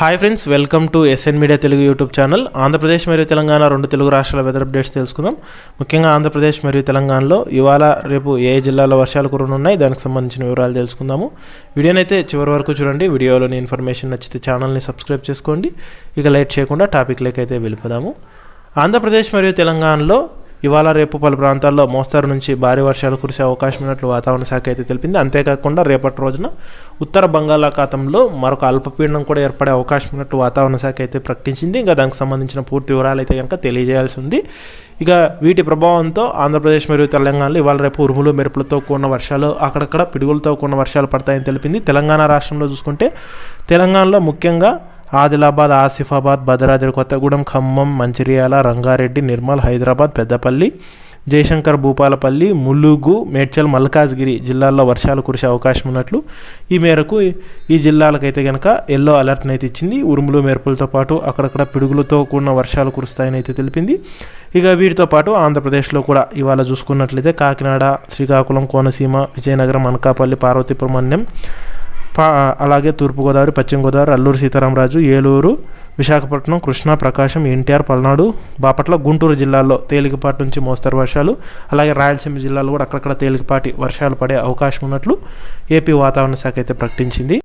Hi friends welcome to SN media Telugu YouTube channel Andhra Pradesh మరియు తెలంగాణ రెండు తెలుగు రాష్ట్రాల weather updates తెలుసుకుందాం. ముఖ్యంగా ఆంధ్రప్రదేశ్ మరియు తెలంగాణలో ఇవాళ రేపు ఏ జిల్లాలో వర్షాలు కురనున్నాయి దానికి సంబంధించిన వివరాలు తెలుసుకుందాము. వీడియోని అయితే చివరి వరకు చూడండి. వీడియోలోని ఇన్ఫర్మేషన్ నచ్చితే ఛానల్ని సబ్స్క్రైబ్ చేసుకోండి. ఇక లైట్ చేయకుండా టాపిక్లోకి అయితే వెళ్ళిపోదాము. ఆంధ్రప్రదేశ్ మరియు తెలంగాణలో ఇవాళ రేపు పలు ప్రాంతాల్లో మోస్తరు నుంచి భారీ వర్షాలు కురిసే అవకాశం ఉన్నట్లు వాతావరణ శాఖ అయితే తెలిపింది. అంతేకాకుండా రేపటి రోజున ఉత్తర బంగాళాఖాతంలో మరొక అల్పపీడనం కూడా ఏర్పడే అవకాశం ఉన్నట్లు వాతావరణ శాఖ అయితే ప్రకటించింది. ఇంకా దానికి సంబంధించిన పూర్తి వివరాలు అయితే కనుక తెలియజేయాల్సి ఉంది. ఇక వీటి ప్రభావంతో ఆంధ్రప్రదేశ్ మరియు తెలంగాణలో ఇవాళ రేపు ఉరుములు మెరుపులతో కూడిన వర్షాలు అక్కడక్కడ పిడుగులతో కూడిన వర్షాలు పడతాయని తెలిపింది. తెలంగాణ రాష్ట్రంలో చూసుకుంటే తెలంగాణలో ముఖ్యంగా ఆదిలాబాద్ ఆసిఫాబాద్ భద్రాద్రి కొత్తగూడెం ఖమ్మం మంచిర్యాల రంగారెడ్డి నిర్మల్ హైదరాబాద్ పెద్దపల్లి జయశంకర్ భూపాలపల్లి ములుగు మేడ్చల్ మల్కాజ్గిరి జిల్లాల్లో వర్షాలు కురిసే అవకాశం ఉన్నట్లు ఈ మేరకు ఈ జిల్లాలకైతే కనుక ఎల్లో అలర్ట్ని అయితే ఇచ్చింది. ఉరుములు మెరుపులతో పాటు అక్కడక్కడ పిడుగులతో కూడిన వర్షాలు కురుస్తాయని అయితే తెలిపింది. ఇక వీటితో పాటు ఆంధ్రప్రదేశ్లో కూడా ఇవాళ చూసుకున్నట్లయితే కాకినాడ శ్రీకాకుళం కోనసీమ విజయనగరం అనకాపల్లి పార్వతీపురం అన్యం అలాగే తూర్పుగోదావరి పశ్చిమ గోదావరి అల్లూరు సీతారామరాజు ఏలూరు విశాఖపట్నం కృష్ణా ప్రకాశం ఎన్టీఆర్ పల్నాడు బాపట్ల గుంటూరు జిల్లాల్లో తేలికపాటి నుంచి మోస్తరు వర్షాలు. అలాగే రాయలసీమ జిల్లాలో కూడా అక్కడక్కడ తేలికపాటి వర్షాలు పడే అవకాశం ఉన్నట్లు ఏపీ వాతావరణ శాఖ అయితే ప్రకటించింది.